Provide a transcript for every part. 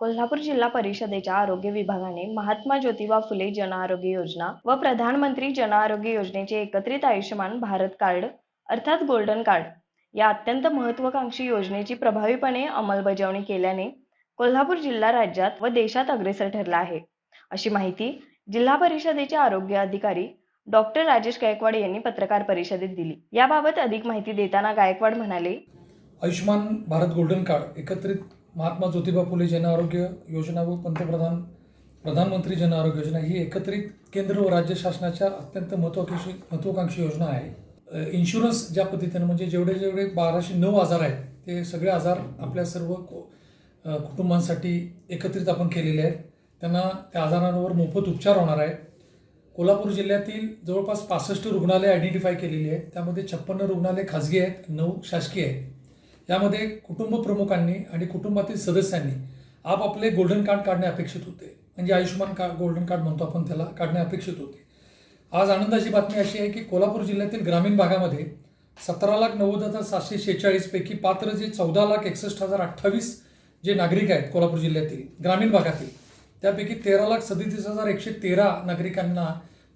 कोल्हापूर जिल्हा परिषदेच्या आरोग्य विभागाने महात्मा ज्योतिबा फुले जन आरोग्य योजना व प्रधानमंत्री जन आरोग्य योजनेचे एकत्रित आयुष्यमान भारत कार्ड अर्थात गोल्डन कार्ड या अत्यंत महत्त्वाकांक्षी योजनेची प्रभावीपणे अंमलबजावणी केल्याने कोल्हापूर जिल्हा राज्यात व देशात अग्रेसर ठरला आहे. अशी माहिती जिल्हा परिषदेचे आरोग्य अधिकारी डॉक्टर राजेश गायकवाड यांनी पत्रकार परिषदेत दिली. याबाबत अधिक माहिती देताना गायकवाड म्हणाले आयुष्यमान भारत गोल्डन कार्ड एकत्रित महात्मा ज्योतिबा फुले जन आरोग्य योजना व पंतप्रधान प्रधानमंत्री जन आरोग्य योजना ही एकत्रित केंद्र व राज्य शासनाच्या अत्यंत महत्वाकांक्षी महत्वाकांक्षी योजना आहे. इन्शुरन्स ज्या पद्धतीनं म्हणजे जेवढे जेवढे बाराशे नऊ आजार आहेत ते सगळे आजार आपल्या सर्व कुटुंबांसाठी एकत्रित आपण केलेले आहेत. त्यांना त्या आजारांवर मोफत उपचार होणार आहेत. कोल्हापूर जिल्ह्यातील जवळपास पासष्ट रुग्णालय आयडेंटिफाय केलेली आहेत. त्यामध्ये छप्पन्न रुग्णालय खाजगी आहेत नऊ शासकीय आहेत. यामध्ये कुटुंब प्रमुखांनी आणि कुटुंबातील सदस्यांनी आपापले गोल्डन कार्ड काढणे अपेक्षित होते. म्हणजे आयुष्यमान कार्ड गोल्डन कार्ड म्हणतो आपण त्याला काढणे अपेक्षित होते. आज आनंदाची बातमी अशी आहे की कोल्हापूर जिल्ह्यातील ग्रामीण भागामध्ये सतरा लाख नव्वद हजार सातशे शेहेचाळीसपैकी पात्र जे चौदा लाख एकसष्ट हजार अठ्ठावीस जे नागरिक आहेत कोल्हापूर जिल्ह्यातील ग्रामीण भागातील त्यापैकी तेरा लाख सदतीस हजार एकशे तेरा नागरिकांना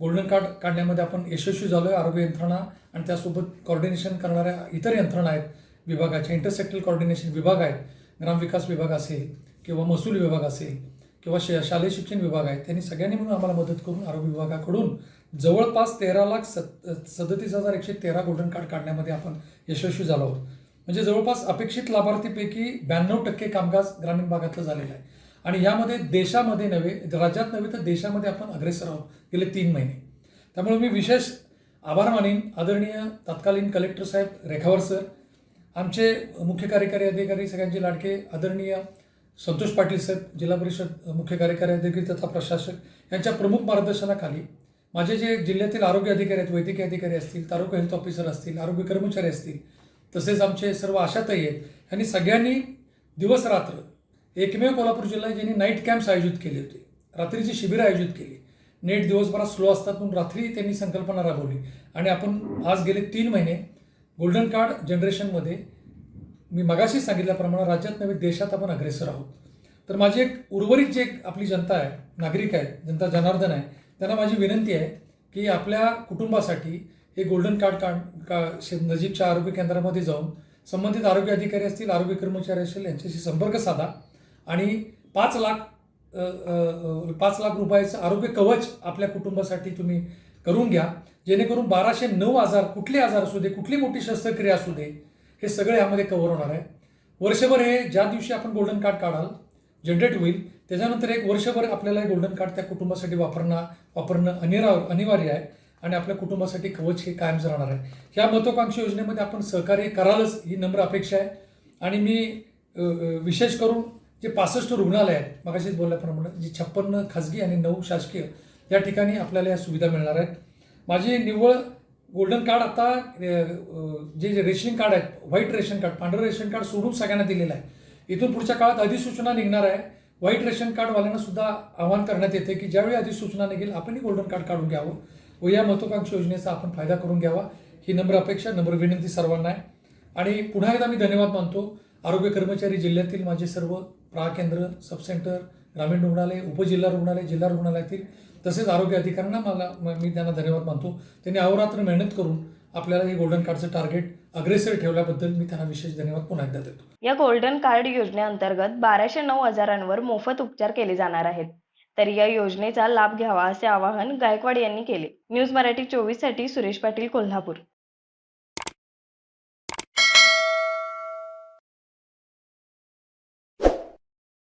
गोल्डन कार्ड काढण्यामध्ये आपण यशस्वी झालो आहे आरोग्य यंत्रणा आणि त्यासोबत कॉर्डिनेशन करणाऱ्या इतर यंत्रणा आहेत. विभागाच्या इंटरसेक्टल कॉर्डिनेशन विभाग आहेत ग्रामविकास विभाग असेल किंवा महसूल विभाग असेल किंवा श शालेय शिक्षण विभाग आहे त्यांनी सगळ्यांनी म्हणून आम्हाला मदत करून आरोग्य विभागाकडून जवळपास तेरा लाख सत सदतीस हजार एकशे तेरा गोल्डन कार्ड काढण्यामध्ये आपण यशस्वी झालो आहोत. म्हणजे जवळपास अपेक्षित लाभार्थीपैकी ब्याण्णव टक्के कामकाज ग्रामीण भागातलं झालेलं आहे. आणि यामध्ये देशामध्ये नव्हे राज्यात नव्हे तर देशामध्ये आपण अग्रेसर आहोत गेले तीन महिने. त्यामुळे मी विशेष आभार मानेन आदरणीय तत्कालीन कलेक्टर साहेब रेखावर सर आमचे मुख्य कार्यकारी अधिकारी सगळ्यांचे लाडके आदरणीय संतोष पाटील साहेब जिल्हा परिषद मुख्य कार्यकारी अधिकारी तथा प्रशासक यांच्या प्रमुख मार्गदर्शनाखाली माझे जे जिल्ह्यातील आरोग्य अधिकारी आहेत वैद्यकीय अधिकारी असतील तालुका हेल्थ ऑफिसर असतील आरोग्य कर्मचारी असतील तसेच आमचे सर्व आशाताई आहेत यांनी सगळ्यांनी दिवस रात्र एकमेव कोल्हापूर जिल्हा ज्यांनी नाईट कॅम्प्स आयोजित केले होते. रात्रीची शिबिरं आयोजित केली नेट दिवसभरात स्लो असतात म्हणून रात्री त्यांनी संकल्पना राबवली. आणि आपण आज गेले तीन महिने गोल्डन कार्ड जनरेशनमध्ये मी मगाशी सांगितल्याप्रमाणे राज्यात नव्हे देशात आपण अग्रेसर आहोत. तर माझी एक उर्वरित जे आपली जनता आहे नागरिक आहेत जनता जनार्दन आहे त्यांना माझी विनंती आहे की आपल्या कुटुंबासाठी हे गोल्डन कार्ड काढ का शे- नजीकच्या आरोग्य केंद्रामध्ये जाऊन संबंधित आरोग्य अधिकारी असतील आरोग्य कर्मचारी असतील यांच्याशी संपर्क साधा आणि पाच लाख पाच लाख रुपयाचं आरोग्य कवच आपल्या कुटुंबासाठी तुम्ही करून घ्या. जेणेकरून बाराशे नऊ आजार कुठले आजार असू दे कुठली मोठी शस्त्रक्रिया असू दे हे सगळे यामध्ये कव्हर होणार आहे. वर्षभर हे ज्या दिवशी आपण गोल्डन कार्ड काढाल जनरेट होईल त्याच्यानंतर एक वर्षभर आपल्याला हे गोल्डन कार्ड त्या कुटुंबासाठी वापरणं वापरणं अनिरा अनिवार्य आहे आणि आपल्या कुटुंबासाठी कवच हे कायमच राहणार आहे. ह्या महत्वाकांक्षी योजनेमध्ये आपण सहकार्य करालच ही नम्र अपेक्षा आहे. आणि मी विशेष करून जे पासष्ट रुग्णालय आहेत मगाशीच बोलल्याप्रमाणे जी छप्पन्न खाजगी आणि नऊ शासकीय या ठिकाणी आपल्याला या सुविधा मिळणार आहेत. माझी निव्वळ गोल्डन कार्ड आता जे जे रेशन कार्ड आहेत व्हाईट रेशन कार्ड पांढरं रेशन कार्ड सोडून सगळ्यांना दिलेलं आहे. इथून पुढच्या काळात अधिसूचना निघणार आहे. व्हाईट रेशन कार्डवाल्यांना सुद्धा आवाहन करण्यात येते की ज्यावेळी अधिसूचना निघेल आपणही गोल्डन कार्ड काढून घ्यावं. व या महत्वाकांक्षी योजनेचा आपण फायदा करून घ्यावा. ही नम्र अपेक्षा नम्र विनंती सर्वांना आहे. आणि पुन्हा एकदा मी धन्यवाद मानतो. आरोग्य कर्मचारी जिल्ह्यातील माझे सर्व प्रा केंद्र ग्रामीण रुग्णालय उपजिल्हा रुग्णालय जिल्हा रुग्णालयातील तसेच आरोग्य अधिकाऱ्यांना मला मी त्यांना धन्यवाद मानतो. त्यांनी अहोरात्र मेहनत करून आपल्याला हे गोल्डन कार्डचं टार्गेट अग्रेसर ठेवल्याबद्दल मी त्यांना विशेष धन्यवाद पुन्हा एकदा देतो. या गोल्डन कार्ड योजनेअंतर्गत बाराशे नऊ हजारांवर मोफत उपचार केले जाणार आहेत. तर या योजनेचा लाभ घ्यावा असे आवाहन गायकवाड यांनी केले. न्यूज मराठी चोवीससाठी सुरेश पाटील कोल्हापूर.